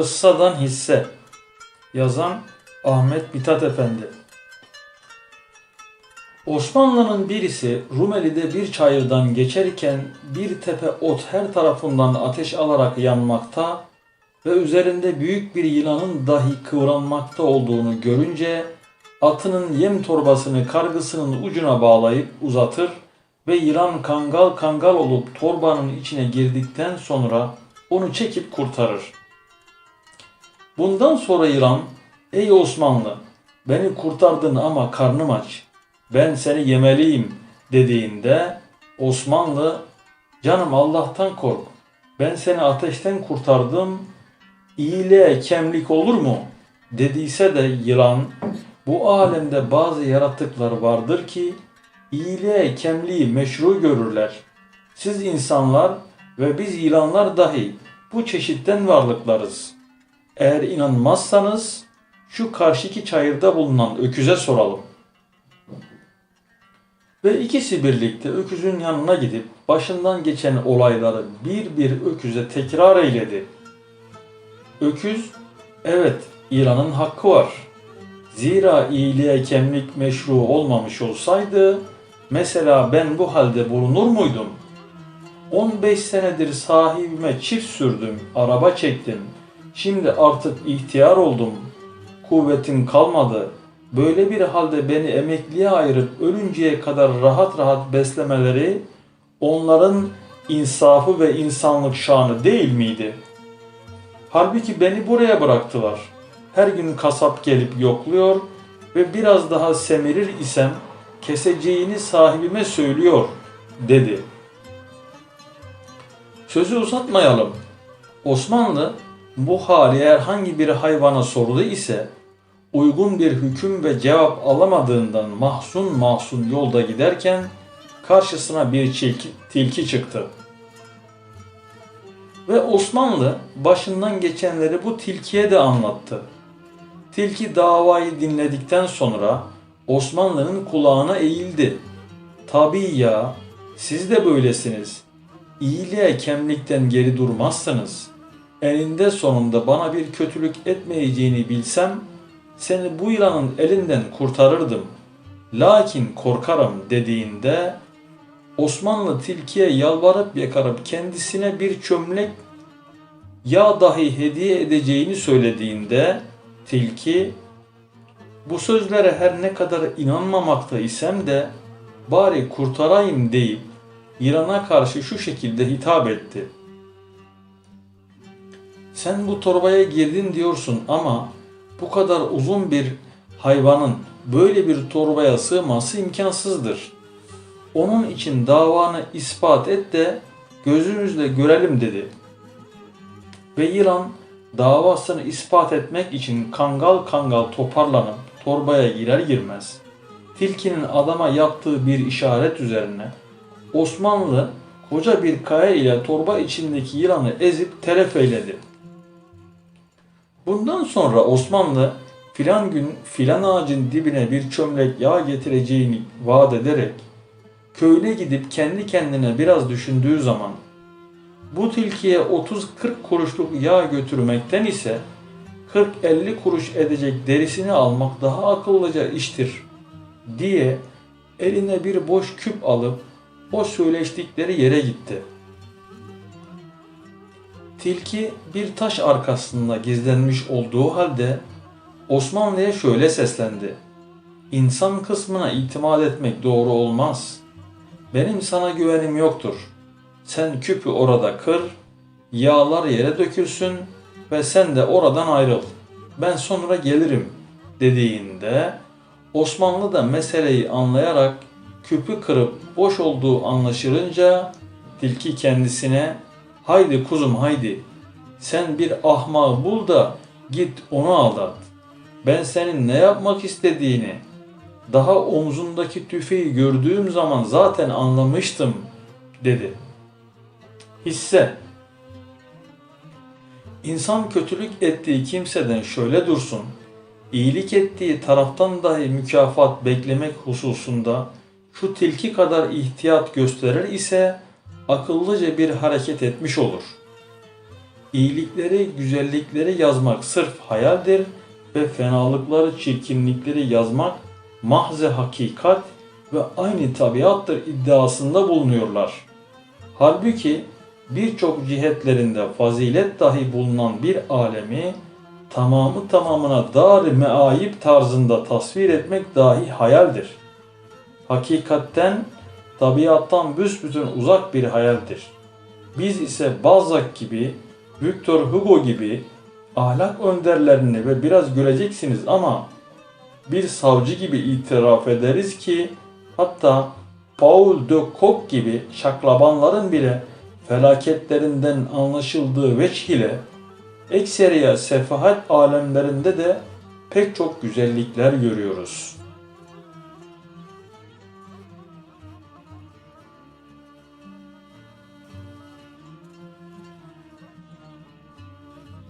Kıssadan hisse. Yazan Ahmet Mithat Efendi. Osmanlı'nın birisi Rumeli'de bir çayırdan geçerken bir tepe ot her tarafından ateş alarak yanmakta ve üzerinde büyük bir yılanın dahi kıvranmakta olduğunu görünce atının yem torbasını kargısının ucuna bağlayıp uzatır ve yılan kangal kangal olup torbanın içine girdikten sonra onu çekip kurtarır. Bundan sonra yılan, ey Osmanlı beni kurtardın ama karnım aç, ben seni yemeliyim dediğinde Osmanlı, canım Allah'tan kork, ben seni ateşten kurtardım, iyiliğe kemlik olur mu? Dediyse de yılan, bu alemde bazı yaratıklar vardır ki iyiliğe kemliği meşru görürler. Siz insanlar ve biz yılanlar dahi bu çeşitten varlıklarız. Eğer inanmazsanız şu karşıki çayırda bulunan öküze soralım. Ve ikisi birlikte öküzün yanına gidip başından geçen olayları bir bir öküze tekrar eyledi. Öküz, evet İran'ın hakkı var. Zira iyiliğe kemlik meşru olmamış olsaydı, mesela ben bu halde bulunur muydum? 15 senedir sahibime çift sürdüm, araba çektim. Şimdi artık ihtiyar oldum. Kuvvetim kalmadı. Böyle bir halde beni emekliye ayırıp ölünceye kadar rahat rahat beslemeleri onların insafı ve insanlık şanı değil miydi? Halbuki beni buraya bıraktılar. Her gün kasap gelip yokluyor ve biraz daha semirir isem keseceğini sahibime söylüyor dedi. Sözü uzatmayalım. Osmanlı bu hali herhangi bir hayvana sordu ise uygun bir hüküm ve cevap alamadığından mahzun mahzun yolda giderken karşısına bir tilki, tilki çıktı. Ve Osmanlı başından geçenleri bu tilkiye de anlattı. Tilki davayı dinledikten sonra Osmanlı'nın kulağına eğildi. Tabii ya, siz de böylesiniz. İyiliğe kemlikten geri durmazsanız, eninde sonunda bana bir kötülük etmeyeceğini bilsem, seni bu yılanın elinden kurtarırdım. Lakin korkarım dediğinde, Osmanlı tilkiye yalvarıp yakarıp kendisine bir çömlek yağ dahi hediye edeceğini söylediğinde, tilki bu sözlere her ne kadar inanmamakta isem de bari kurtarayım deyip İran'a karşı şu şekilde hitap etti. Sen bu torbaya girdin diyorsun ama bu kadar uzun bir hayvanın böyle bir torbaya sığması imkansızdır. Onun için davanı ispat et de gözümüzle görelim dedi. Ve yılan davasını ispat etmek için kangal kangal toparlanıp torbaya girer girmez tilkinin adama yaptığı bir işaret üzerine Osmanlı koca bir kaya ile torba içindeki yılanı ezip telef eyledi. Bundan sonra Osmanlı filan gün filan ağacın dibine bir çömlek yağ getireceğini vaat ederek köyle gidip kendi kendine biraz düşündüğü zaman bu tilkiye 30-40 kuruşluk yağ götürmekten ise 40-50 kuruş edecek derisini almak daha akıllıca iştir diye eline bir boş küp alıp o söyleştikleri yere gitti. Tilki bir taş arkasında gizlenmiş olduğu halde Osmanlı'ya şöyle seslendi. İnsan kısmına itimat etmek doğru olmaz. Benim sana güvenim yoktur. Sen küpü orada kır, yağlar yere dökülsün ve sen de oradan ayrıl. Ben sonra gelirim dediğinde Osmanlı da meseleyi anlayarak küpü kırıp boş olduğu anlaşılınca tilki kendisine haydi kuzum haydi sen bir ahmağı bul da git onu aldat. Ben senin ne yapmak istediğini daha omzundaki tüfeği gördüğüm zaman zaten anlamıştım dedi. Hisse İnsan kötülük ettiği kimseden şöyle dursun, iyilik ettiği taraftan dahi mükafat beklemek hususunda şu tilki kadar ihtiyat gösterir ise akıllıca bir hareket etmiş olur. iyilikleri, güzellikleri yazmak sırf hayaldir ve fenalıkları, çirkinlikleri yazmak mahze hakikat ve aynı tabiattır iddiasında bulunuyorlar. Halbuki birçok cihetlerinde fazilet dahi bulunan bir alemi tamamı tamamına dar meayip tarzında tasvir etmek dahi hayaldir. Hakikatten, tabiattan büsbütün uzak bir hayaldir. Biz ise Balzac gibi, Victor Hugo gibi ahlak önderlerini ve biraz göreceksiniz ama bir savcı gibi itiraf ederiz ki hatta Paul de Kock gibi şaklabanların bile felaketlerinden anlaşıldığı veç ile ekseriya sefahat alemlerinde de pek çok güzellikler görüyoruz.